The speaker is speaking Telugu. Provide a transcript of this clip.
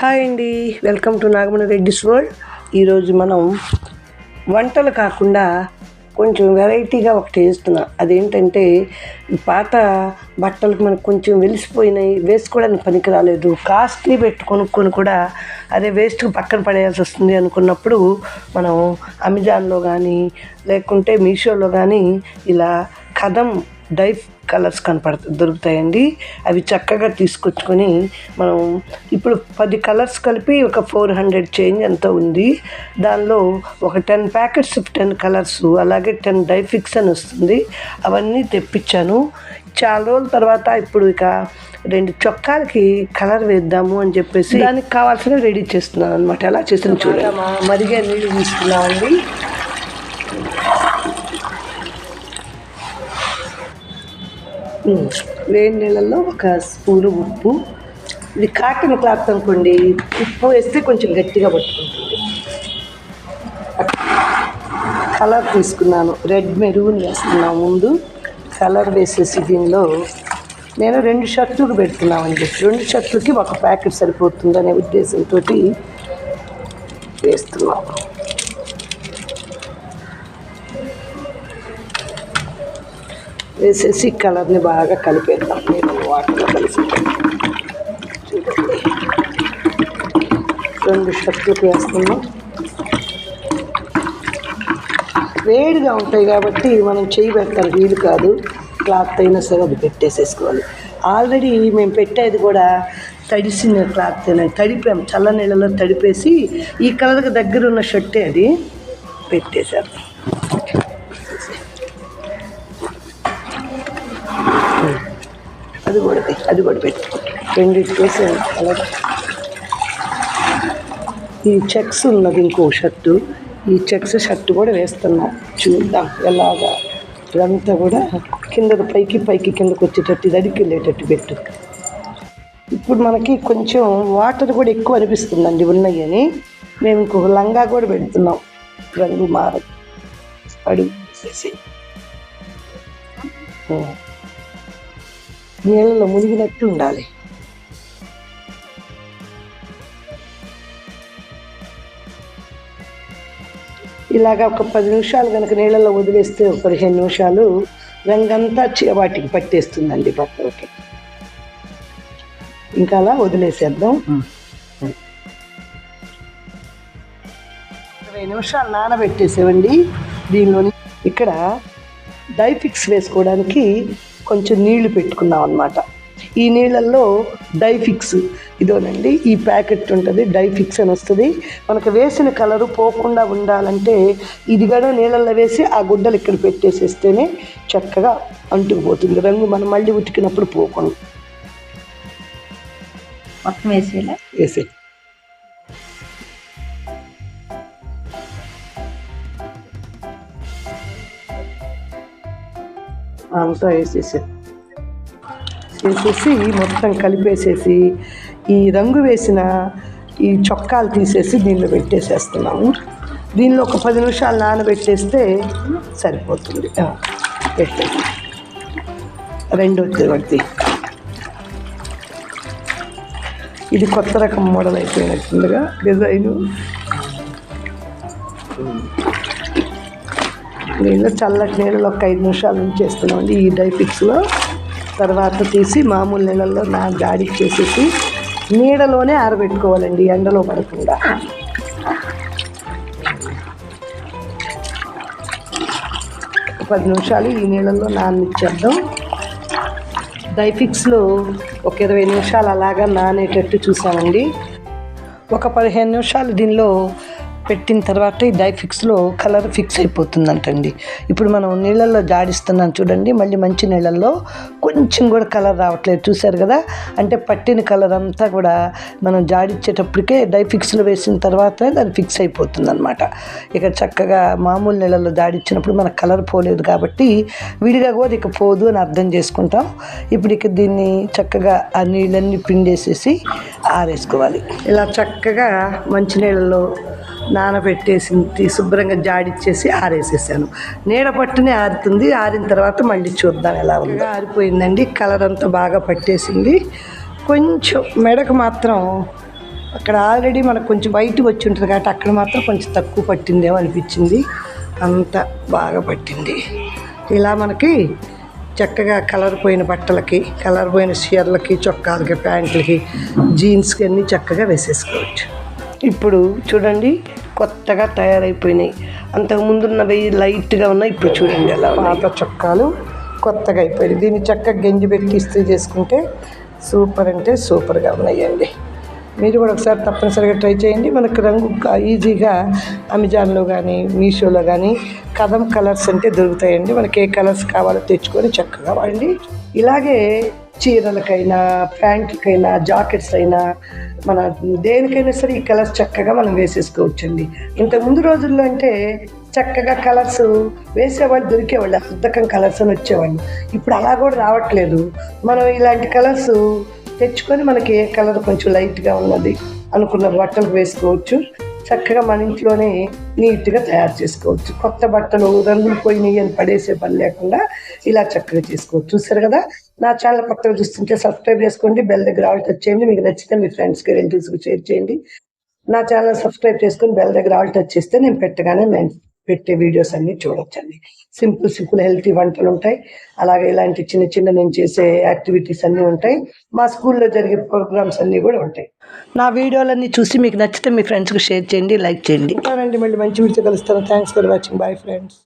హాయ్ అండి. Welcome to Nagamani Reddy's world. ఈరోజు మనం వంటలు కాకుండా కొంచెం వెరైటీగా ఒకటి వేస్తున్నా అదేంటంటే పాత బట్టలకు మనకు కొంచెం వెలిసిపోయినాయి వేసుకోవడానికి పనికి రాలేదు. కాస్ట్లీ పెట్టి కొనుక్కొని కూడా అదే వేస్ట్ పక్కన పడేయాల్సి వస్తుంది అనుకున్నప్పుడు మనం అమెజాన్లో కానీ లేకుంటే మీషోలో కానీ ఇలా కథం డై కలర్స్ కనపడ దొరుకుతాయండి. అవి చక్కగా తీసుకొచ్చుకొని మనం ఇప్పుడు పది కలర్స్ కలిపి ఒక ఫోర్ హండ్రెడ్ చేంజ్ ఎంత ఉంది. దానిలో ఒక టెన్ ప్యాకెట్స్ టెన్ కలర్స్ అలాగే టెన్ డైఫిక్స్ అని వస్తుంది. అవన్నీ తెప్పించాను. చాలా రోజుల తర్వాత ఇప్పుడు ఇక రెండు చొక్కాలకి కలర్ వేద్దాము అని చెప్పేసి దానికి కావాల్సినవి రెడీ చేస్తున్నాను అనమాట ఎలా చేసిన చూడండి. మరిగే నీళ్ళు తీసుకున్నామండి. వేడి నీళ్ళల్లో ఒక స్పూను ఉప్పు. ఇది కాటన్ క్లాత్ అనుకోండి ఉప్పు వేస్తే కొంచెం గట్టిగా పట్టుకుంటుంది. కలర్ తీసుకున్నాను. రెడ్ మెరూన్ వేస్తున్నాను ముందు. కలర్ వేసేసి దీనిలో నేను రెండు షర్ట్లకు పెడుతున్నామండి రెండు షర్ట్లకి ఒక ప్యాకెట్ సరిపోతుందనే ఉద్దేశంతో వేస్తున్నాం. వేసేసి కలర్ని బాగా కలిపేద్దాం. నేను వాటర్లో కలిసి చూడండి. రెండు షర్ట్లకు వేస్తున్నాం. వేడిగా ఉంటాయి కాబట్టి మనం చేయి పెట్టాలి వీలు కాదు. క్లాత్ అయినా సరే అది పెట్టేసేసుకోవాలి. ఆల్రెడీ మేము పెట్టేది కూడా తడిసిన క్లాత్ తడిపాం. చల్ల నీళ్ళలో తడిపేసి ఈ కలర్కి దగ్గర ఉన్న షర్టే అది పెట్టేశారు. అది కూడా అది కూడా పెట్టి రెండింటి వేసాను ఈ చెక్స్ ఉన్నది ఇంకో షర్టు. ఈ చెక్స్ షర్ట్ కూడా వేస్తున్నాం. చూద్దాం ఎలాగా. ఇదంతా కూడా కింద పైకి పైకి కిందకు వచ్చేటట్టు ఇది అడిగి వెళ్ళేటట్టు పెట్టు. ఇప్పుడు మనకి కొంచెం వాటర్ కూడా ఎక్కువ అనిపిస్తుందండి ఉన్నాయి అని. మేము ఇంకొక లంగా కూడా పెడుతున్నాం. రంగు మార అడుగు చేసి నీళ్ళలో మునిగినట్టు ఉండాలి. ఇలాగ ఒక పది నిమిషాలు కనుక నీళ్ళలో వదిలేస్తే ఒక పదిహేను నిమిషాలు రంగంతా చి- వాటికి పట్టేస్తుందండి బట్టలకి ఇంకా అలా వదిలేసేద్దాం. ఇరవై నిమిషాలు నానబెట్టేసేవండి. దీనిలోని ఇక్కడ డైఫిక్స్ వేసుకోవడానికి కొంచెం నీళ్ళు పెట్టుకున్నాం అనమాట ఈ నీళ్ళల్లో డైఫిక్స్ ఇదోనండి ఈ ప్యాకెట్ ఉంటుంది డైఫిక్స్ అని వస్తుంది. మనకు వేసిన కలరు పోకుండా ఉండాలంటే ఇది కూడా నీళ్ళల్లో వేసి ఆ గుడ్డలు ఇక్కడ పెట్టేసేస్తేనే చక్కగా అంటుకుపోతుంది. రంగు మనం మళ్ళీ ఉతికినప్పుడు పోకుండా. మొత్తం వేసేలా వేసే అంతా వేసేసి. వేసేసి మొత్తం కలిపేసేసి ఈ రంగు వేసిన ఈ చొక్కాలు తీసేసి దీనిలో పెట్టేసేస్తున్నాము. దీనిలో ఒక పది నిమిషాలు నానబెట్టేస్తే సరిపోతుంది. పెట్టండి రెండో రెండు ఇది కొత్త రకం మోడల్ అయిపోయినట్టుందిగా డిజైను. నీళ్ళు చల్లటి నీళ్ళలో ఒక ఐదు నిమిషాలు ఉంచేస్తున్నామండి ఈ డైఫిక్స్లో తర్వాత తీసి మామూలు నీళ్ళల్లో నా గాడి చేసేసి నీడలోనే ఆరబెట్టుకోవాలండి ఎండలో పడకుండా. పది నిమిషాలు ఈ నీళ్ళల్లో నాననిచ్చేద్దాం డైఫిక్స్లో ఒక ఇరవై నిమిషాలు అలాగా నానేటట్టు చూసామండి. ఒక పదిహేను నిమిషాలు దీనిలో పెట్టిన తర్వాత ఈ డైఫిక్స్లో కలర్ ఫిక్స్ అయిపోతుందంటండి. ఇప్పుడు మనం నీళ్ళల్లో జాడిస్తున్నాం చూడండి మళ్ళీ మంచి నీళ్ళల్లో కొంచెం కూడా కలర్ రావట్లేదు. చూసారు కదా? అంటే పట్టిన కలర్ అంతా కూడా మనం జాడిచ్చేటప్పటికే డైఫిక్స్లో వేసిన తర్వాత అది ఫిక్స్ అయిపోతుంది అనమాట ఇక చక్కగా మామూలు నీళ్ళల్లో జాడిచ్చినప్పుడు మనకు కలర్ పోలేదు కాబట్టి విడిగా కూడా ఇక పోదు అని అర్థం చేసుకుంటాం. ఇప్పుడు ఇక దీన్ని చక్కగా ఆ నీళ్ళన్నీ పిండేసేసి ఆరేసుకోవాలి. ఇలా చక్కగా మంచినీళ్ళలో నానబెట్టేసి శుభ్రంగా జాడిచ్చేసి ఆరేసేసాను. నీడ పట్టునే ఆరుతుంది ఆరిన తర్వాత మళ్ళీ చూద్దాం ఎలా ఉందో. ఆరిపోయిందండి కలర్ అంతా బాగా పట్టేసింది. కొంచెం మెడకు మాత్రం అక్కడ ఆల్రెడీ మనకు కొంచెం వైట్ వచ్చి ఉంటుంది కాబట్టి అక్కడ మాత్రం కొంచెం తక్కువ పట్టిందేమో అనిపించింది. అంత బాగా పట్టింది. ఇలా మనకి చక్కగా కలర్ పోయిన బట్టలకి కలర్ పోయిన చీరలకి చొక్కాలకి ప్యాంట్లకి జీన్స్కి అన్నీ చక్కగా వేసేసుకోవచ్చు. ఇప్పుడు చూడండి కొత్తగా తయారైపోయినాయి. అంతకుముందున్నవి లైట్గా ఉన్నాయి ఇప్పుడు చూడండి అలా పాత చొక్కాలు కొత్తగా అయిపోయినాయి. దీన్ని చక్కగా గంజి పెట్టి ఇస్త్రీ చేసుకుంటే సూపర్ అంటే సూపర్గా ఉన్నాయండి. మీరు కూడా ఒకసారి తప్పనిసరిగా ట్రై చేయండి. మనకు రంగు ఈజీగా అమెజాన్లో కానీ మీషోలో కానీ కదం కలర్స్ అంటే దొరుకుతాయండి. మనకి ఏ కలర్స్ కావాలో తెచ్చుకొని చక్కగా వాడండి. ఇలాగే చీరలకైనా ప్యాంట్లకైనా జాకెట్స్ అయినా మన దేనికైనా సరే ఈ కలర్స్ చక్కగా మనం వేసేసుకోవచ్చండి. ఇంతకు ముందు రోజుల్లో అంటే చక్కగా కలర్స్ వేసేవాళ్ళు దొరికేవాళ్ళు అర్ధకం కలర్స్ అని వచ్చేవాళ్ళు. ఇప్పుడు అలా కూడా రావట్లేదు. మనం ఇలాంటి కలర్స్ తెచ్చుకొని మనకి ఏ కలర్ కొంచెం లైట్గా ఉన్నది అనుకున్న బట్టలు వేసుకోవచ్చు. చక్కగా మన ఇంట్లోనే నీట్గా తయారు చేసుకోవచ్చు. కొత్త బట్టలు రంగులు పోయినాయి అని పడేసే పని లేకుండా ఇలా చక్కగా చేసుకోవచ్చు. చూసారు కదా? నా ఛానల్ కొత్తగా చూస్తుంటే సబ్స్క్రైబ్ చేసుకోండి బెల్ దగ్గర ఆల్ టచ్ చేయండి. మీకు నచ్చితే మీ ఫ్రెండ్స్కి రిలేటివ్స్కి షేర్ చేయండి. నా ఛానల్ సబ్స్క్రైబ్ చేసుకొని బెల్ దగ్గర ఆల్ టచ్ చేస్తే నేను పెట్టగానే నేను పెట్టే వీడియోస్ అన్ని చూడొచ్చండి. సింపుల్ సింపుల్ హెల్తీ వంటలు ఉంటాయి. అలాగే ఇలాంటి చిన్న చిన్న నేను చేసే యాక్టివిటీస్ అన్నీ ఉంటాయి. మా స్కూల్లో జరిగే ప్రోగ్రామ్స్ అన్నీ కూడా ఉంటాయి. నా వీడియోలన్నీ చూసి మీకు నచ్చితే మీ ఫ్రెండ్స్కి షేర్ చేయండి లైక్ చేయండి. ఉంటానండి. మళ్ళీ మంచి వీడియో కలుస్తాను. Thanks for watching bye friends